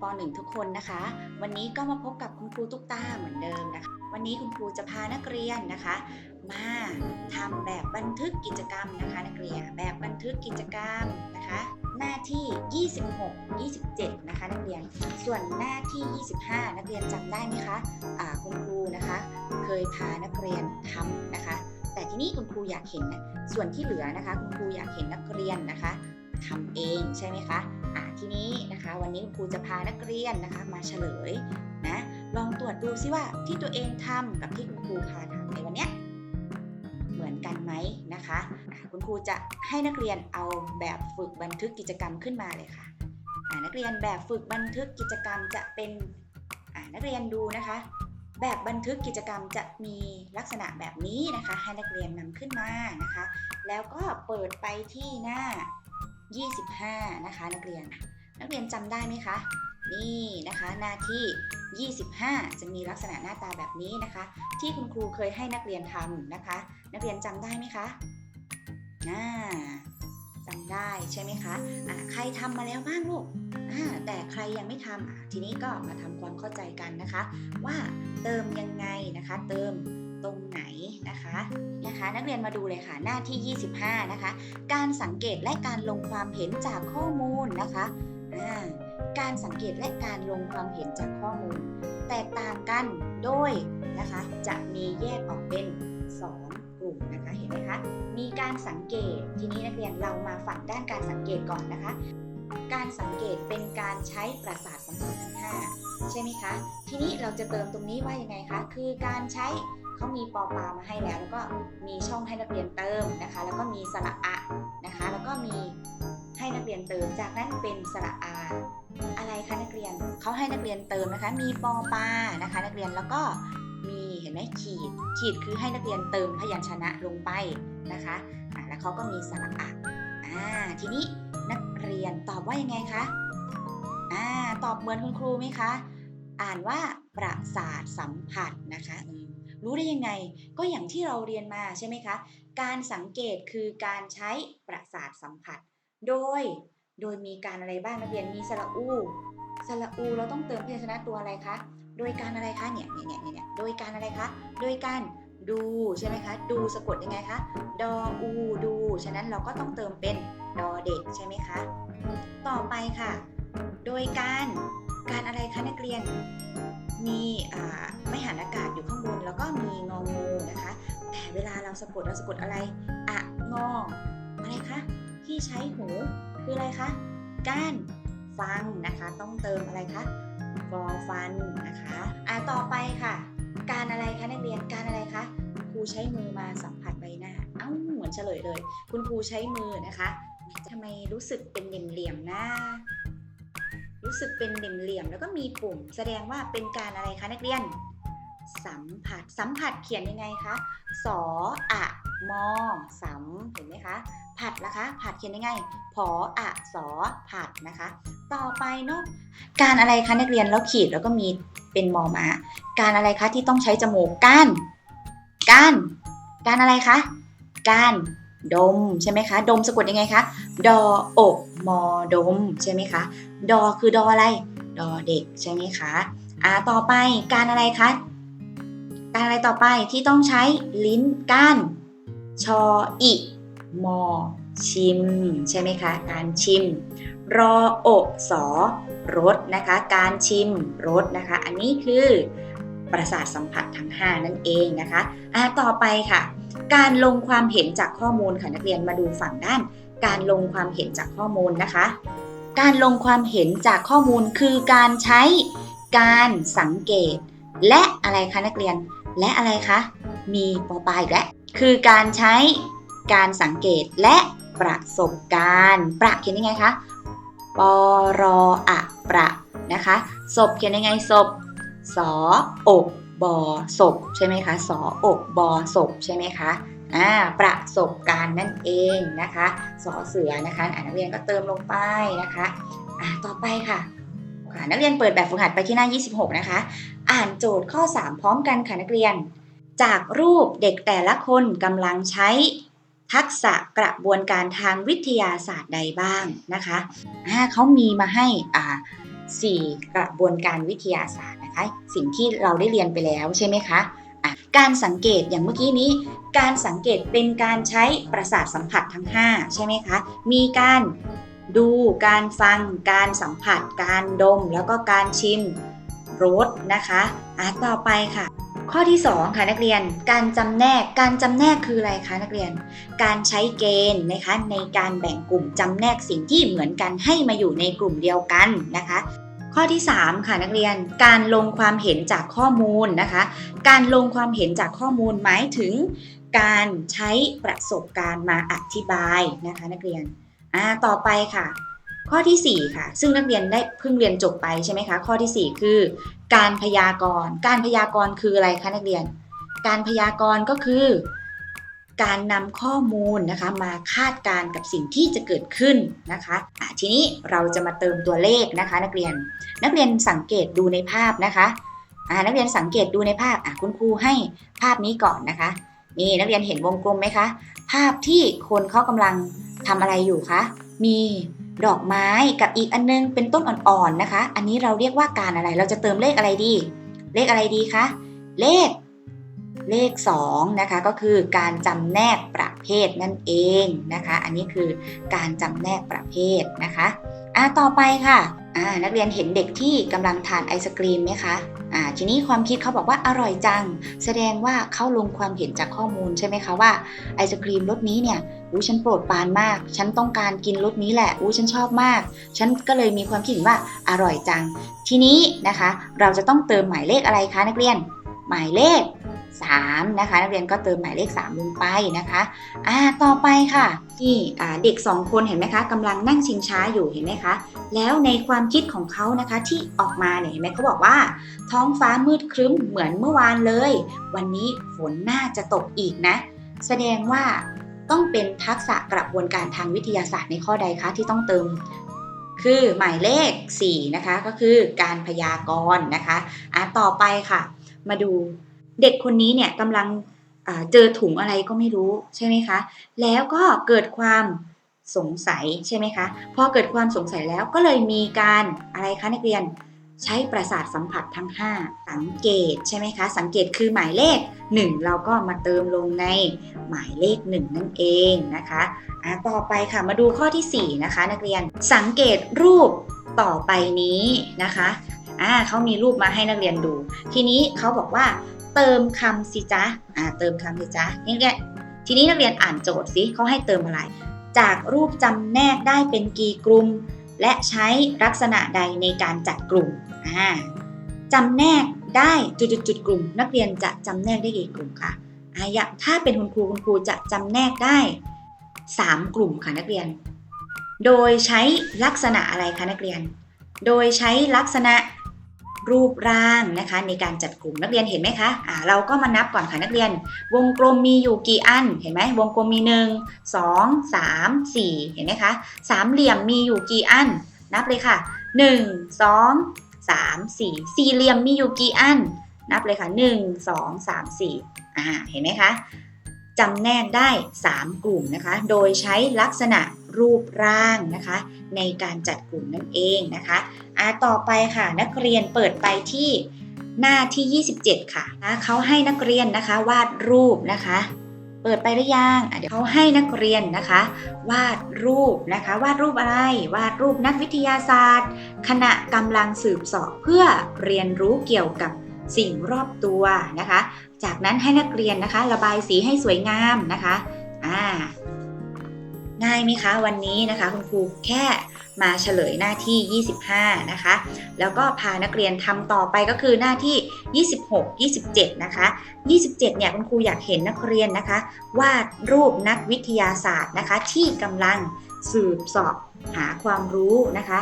ป .1 ทุกคนนะคะ วันนี้ก็มาพบกับคุณครูตุ๊กตาเหมือนเดิมนะคะ วันนี้คุณครูจะพานักเรียนนะคะ มาทำแบบบันทึกกิจกรรมนะคะ นักเรียนแบบบันทึกกิจกรรมนะคะ หน้าที่ 26 27 นะคะ นักเรียนส่วนหน้าที่ 25 นักเรียนจำได้ไหมคะอ่าคุณครูนะคะ เคยพานักเรียนทำนะคะ แต่ทีนี้คุณครูอยากเห็นนะส่วนที่เหลือนะคะ คุณครูอยากเห็นนักเรียนนะคะ ทำเองใช่ไหมคะอ่าทีนี้นะคะวันนี้ครูจะพานักเรียนนะคะมาเฉลยนะลองตรวจดูซิว่าที่ตัวเองทำกับที่คุณครูพาทำในวันเนี้ยเหมือนกันไหมนะคะคุณครูจะให้นักเรียนเอาแบบฝึกบันทึกกิจกรรมขึ้นมาเลยค่ะนักเรียนแบบฝึกบันทึกกิจกรรมจะเป็นนักเรียนดูนะคะ แบบบันทึกกิจกรรมจะมีลักษณะแบบนี้นะคะ ให้นักเรียนนำขึ้นมานะคะ แล้วก็เปิดไปที่หน้า 25 นะคะ นักเรียน นักเรียนจำได้ไหมคะ นี่นะคะหน้าที่ 25 จะมีลักษณะหน้าตาแบบนี้นะคะ ที่คุณครูเคยให้นักเรียนทำนะคะ นักเรียนจำได้ไหมคะอ่าจำได้ใช่ไหมคะอ่าใครทำมาแล้วบ้างลูกอ่าแต่ใครยังไม่ทำอะทีนี้ก็มาทำความเข้าใจกันนะคะ ว่าเติมยังไงนะคะ เติม ตรงไหนนะคะนะคะ นักเรียนมาดูเลยค่ะหน้าที่ 25 นะคะ การสังเกตและการลงความเห็นจากข้อมูลนะคะการสังเกตและการลงความเห็นจากข้อมูล แตกต่างกันโดยนะคะจะมีแยกออกเป็น 2 กลุ่มนะคะเห็นไหมคะมีการสังเกตทีนี้นักเรียนเรามาฝั่งด้านการสังเกตก่อนนะคะ การสังเกตเป็นการใช้ประสาทสัมผัสทั้งห้าใช่ไหมคะ ทีนี้เราจะเติมตรงนี้ว่ายังไงคะ คือการใช้ เขามีปอปลามาให้แล้วแล้วก็มีช่องให้นักเรียนเติมนะคะ แล้วก็มีสระอะนะคะ แล้วก็มีให้นักเรียนเติม จากนั้นเป็นสระอาอะไรคะนักเรียนเขาให้นักเรียนเติมนะคะ มีปอปลานะคะ นักเรียนแล้วก็มีเห็นไหมขีด ขีดคือให้นักเรียนเติมพยัญชนะลงไปนะคะแล้วเขาก็มีสระอะอ่าทีนี้นักเรียนตอบว่ายังไงคะอ่าตอบเหมือนคุณครูไหมคะ อ่านว่าประสาทสัมผัสนะคะ รู้ได้ยังไง ก็อย่างที่เราเรียนมาใช่ไหมคะ การสังเกตคือการใช้ประสาทสัมผัส โดย โดยมีการอะไรบ้างนักเรียนมีสระอูสระอูเราต้องเติมพยัญชนะตัวอะไรคะ โดยการอะไรคะเนี่ยเนี่ยเนี่ยเนี่ยโดยการอะไรคะ โดยการดูใช่ไหมคะ ดูสะกดยังไงคะ ดออูดู ฉะนั้นเราก็ต้องเติมเป็นดอเด็กใช่ไหมคะ ต่อไปค่ะ โดยการ การอะไรคะนักเรียน มีไม่หันอากาศอยู่ข้างบน แล้วก็มีงองูนะคะ แต่เวลาเราสะกดเราสะกดอะไรอะงออะไรคะที่ใช้หูคืออะไรคะก้านฟังนะคะ ต้องเติมอะไรคะฟอฟันนะคะอ่าต่อไปค่ะ การอะไรคะนักเรียนการอะไรคะครูใช้มือมาสัมผัสใบหน้าเอ้าเหมือนเฉลยเลย คุณครูใช้มือนะคะทำไมรู้สึกเป็นเหลี่ยมๆหนะ รู้สึกเป็นเหลี่ยมๆแล้วก็มีปุ่ม แสดงว่าเป็นการอะไรคะนักเรียน สัมผัสสัมผัสเขียนยังไงคะสออะมอสัมเห็นไหมคะ ผัดละคะ ผัดเขียนยังไงผออะสอผัดนะคะ ต่อไปเนาะการอะไรคะนักเรียนแล้วขีดแล้วก็มีเป็นมอมาการอะไรคะที่ต้องใช้จมูกก้านก้านการอะไรคะก้าน ดมใช่ไหมคะ ดมสะกดยังไงคะ ดออกมอดมใช่ไหมคะ ดอคือดออะไร ดอเด็กใช่ไหมคะอ่าต่อไปการอะไรคะ การอะไรต่อไปที่ต้องใช้ลิ้นก้าน ชออิมอชิม ใช่ไหมคะ การชิม รอโอสอรสนะคะ การชิมรสนะคะ อันนี้คือประสาทสัมผัสทั้ง 5 นั่นเองนะคะอ่าต่อไปค่ะ การลงความเห็นจากข้อมูลค่ะนักเรียนมาดูฝั่งด้าน การลงความเห็นจากข้อมูลนะคะ การลงความเห็นจากข้อมูลคือการใช้การสังเกต และอะไรคะนักเรียน และอะไรคะมีปอปลายแล้วคือการใช้การสังเกตและประสบการณ์ประเขียนยังไงคะปรออะประนะคะศพเขียนยังไงศพสออก บอศพใช่ไหมคะสออกบอศพใช่ไหมคะอ่าประสบการณ์นั่นเองนะคะสอเสือนะคะอ่านักเรียนก็เติมลงไปนะคะอ่าต่อไปค่ะค่ะ นักเรียนเปิดแบบฝึกหัดไปที่หน้า 26 นะคะ อ่านโจทย์ข้อ 3 พร้อมกันค่ะนักเรียน จากรูปเด็กแต่ละคนกำลังใช้ทักษะกระบวนการทางวิทยาศาสตร์ใดบ้างนะคะอ่าเขามีมาให้อ่า 4 กระบวนการวิทยาศาสตร์นะคะ สิ่งที่เราได้เรียนไปแล้วใช่ไหมคะะการสังเกตอย่างเมื่อกี้นี้ การสังเกตเป็นการใช้ประสาทสัมผัสทั้ง 5 ใช่ไหมคะ มีการดูการฟัง การสัมผัส การดม แล้วก็การชิมรสนะคะอะต่อไปค่ะ ข้อที่ 2 ค่ะนักเรียน การจำแนก การจำแนกคืออะไรคะนักเรียน การใช้เกณฑ์นะคะในการแบ่งกลุ่มจำแนกสิ่งที่เหมือนกันให้มาอยู่ในกลุ่มเดียวกันนะคะ ข้อที่ 3 ค่ะนักเรียน การลงความเห็นจากข้อมูลนะคะ การลงความเห็นจากข้อมูลหมายถึง การใช้ประสบการณ์มาอธิบายนะคะนักเรียน อ่า ต่อไปค่ะข้อทีสี่4 ค่ะ ซึ่งนักเรียนได้เพิ่งเรียนจบไปใช่ไหมคะ ข้อทีสี่4 คือ การพยากรณ์ การพยากรณ์คืออะไรคะนักเรียน การพยากรณ์ก็คือ การนำข้อมูลนะคะมาคาดการกับสิ่งที่จะเกิดขึ้นนะคะะทีนี้เราจะมาเติมตัวเลขนะคะ นักเรียน นักเรียนสังเกตดูในภาพนะคะนักเรียนสังเกตดูในภาพคุณครูให้ภาพนี้ก่อนนะคะ นี่นักเรียนเห็นวงกลมไหมคะ ภาพที่คนเขากำลังทำอะไรอยู่คะ มี ดอกไม้กับอีกอันนึงเป็นต้นอ่อนๆนะคะ อันนี้เราเรียกว่าการอะไร เราจะเติมเลขอะไรดี เลขอะไรดีคะ เลข เลข2นะคะก็คือการจำแนกประเภทนั่นเองนะคะ อันนี้คือการจำแนกประเภทนะคะอ่าต่อไปค่ะอ่านักเรียนเห็นเด็กที่กำลังทานไอศกรีมไหมคะ ทีนี้ความคิดเขาบอกว่าอร่อยจัง แสดงว่าเขาลงความเห็นจากข้อมูลใช่ไหมคะว่าไอศครีมรสนี้เนี่ยอู้ฉันโปรดปรานมาก ฉันต้องการกินรสนี้แหละอู้ฉันชอบมาก ฉันก็เลยมีความคิดว่าอร่อยจัง ทีนี้นะคะ เราจะต้องเติมหมายเลขอะไรคะนักเรียน หมายเลข 3นะคะนักเรียนก็เติมหมายเลข3ลงไปนะคะอ่าต่อไปค่ะนี่อ่าเด็ก 2 คนเห็นไหมคะกำลังนั่งชิงช้าอยู่เห็นไหมคะ แล้วในความคิดของเขานะคะที่ออกมาเนี่ยเห็นไหมเขาบอกว่า ท้องฟ้ามืดครึ้มเหมือนเมื่อวานเลย วันนี้ฝนน่าจะตกอีกนะ แสดงว่าต้องเป็นทักษะกระบวนการทางวิทยาศาสตร์ในข้อใดคะที่ต้องเติม คือหมายเลข 4 นะคะ ก็คือการพยากรณ์นะคะอะต่อไปค่ะ มาดู เด็กคนนี้เนี่ยกำลังเจอถุงอะไรก็ไม่รู้ใช่ไหมคะ แล้วก็เกิดความสงสัยใช่ไหมคะ พอเกิดความสงสัยแล้วก็เลยมีการอะไรคะนักเรียนใช้ประสาทสัมผัสทั้ง 5 สังเกตใช่ไหมคะ สังเกตคือหมายเลข 1 เราก็มาเติมลงในหมายเลข 1 นั่นเองนะคะอะต่อไปค่ะมาดูข้อทีสี่ 4 นะคะ นักเรียนสังเกตรูปต่อไปนี้นะคะอ่าเขามีรูปมาให้นักเรียนดู ทีนี้เขาบอกว่า เติมคำสิจ๊ะอ่าเติมคำสิจ๊ะนี่เนี่ยทีนี้นักเรียนอ่านโจทย์สิเขาให้เติมอะไร จากรูปจำแนกได้เป็นกี่กลุ่ม และใช้ลักษณะใดในการจัดกลุ่มอ่าจำแนกได้จุดๆๆกลุ่ม นักเรียนจะจำแนกได้กี่กลุ่มคะอ่าอย่างถ้าเป็นคุณครูคุณครูจะจำแนกได้ 3 กลุ่มค่ะนักเรียน โดยใช้ลักษณะอะไรคะนักเรียน โดยใช้ลักษณะ รูปร่างนะคะในการจัดกลุ่มนักเรียนเห็นไหมคะอ่าเราก็มานับก่อนค่ะนักเรียน วงกลมมีอยู่กี่อันเห็นไหมวงกลมมี 1 2 3 4 เห็นไหมคะสามเหลี่ยมมีอยู่กี่อัน นับเลยค่ะ 1 2 3 4 สี่เหลี่ยมมีอยู่กี่อัน นับเลยค่ะ 1 2 3 4อ่าเห็นไหมคะจำแนกได้ 3 กลุ่มนะคะ โดยใช้ลักษณะ รูปร่างนะคะ ในการจัดกลุ่มนั่นเองนะคะอ่าต่อไปค่ะนักเรียนเปิดไปที่หน้าที่ 27 ค่ะนะเขาให้นักเรียนนะคะวาดรูปนะคะ เปิดไปหรือยังเดี๋ยวเขาให้นักเรียนนะคะ วาดรูปนะคะ วาดรูปอะไร วาดรูปนักวิทยาศาสตร์ ขณะกำลังสืบสอบเพื่อเรียนรู้เกี่ยวกับสิ่งรอบตัวนะคะ จากนั้นให้นักเรียนนะคะ ระบายสีให้สวยงามนะคะ อ่า ง่ายไหมคะวันนี้นะคะคุณครูแค่มาเฉลยหน้าที่ 25 นะคะ แล้วก็พานักเรียนทำต่อไปก็คือหน้าที่ 26 27 นะคะ 27 เนี่ยคุณครูอยากเห็นนักเรียนนะคะวาดรูปนักวิทยาศาสตร์นะคะ ที่กำลังสืบสอบหาความรู้นะคะ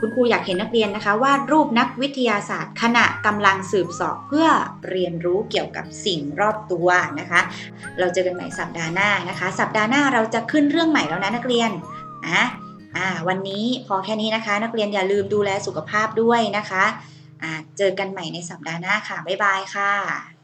คุณครูอยากเห็นนักเรียนนะคะวาดรูปนักวิทยาศาสตร์ ขณะกำลังสืบสอบเพื่อเรียนรู้เกี่ยวกับสิ่งรอบตัวนะคะ เราเจอกันใหม่สัปดาห์หน้านะคะ สัปดาห์หน้าเราจะขึ้นเรื่องใหม่แล้วนะนักเรียนอะอ่าวันนี้พอแค่นี้นะคะ นักเรียนอย่าลืมดูแลสุขภาพด้วยนะคะอ่าเจอกันใหม่ในสัปดาห์หน้าค่ะบ๊ายบายค่ะ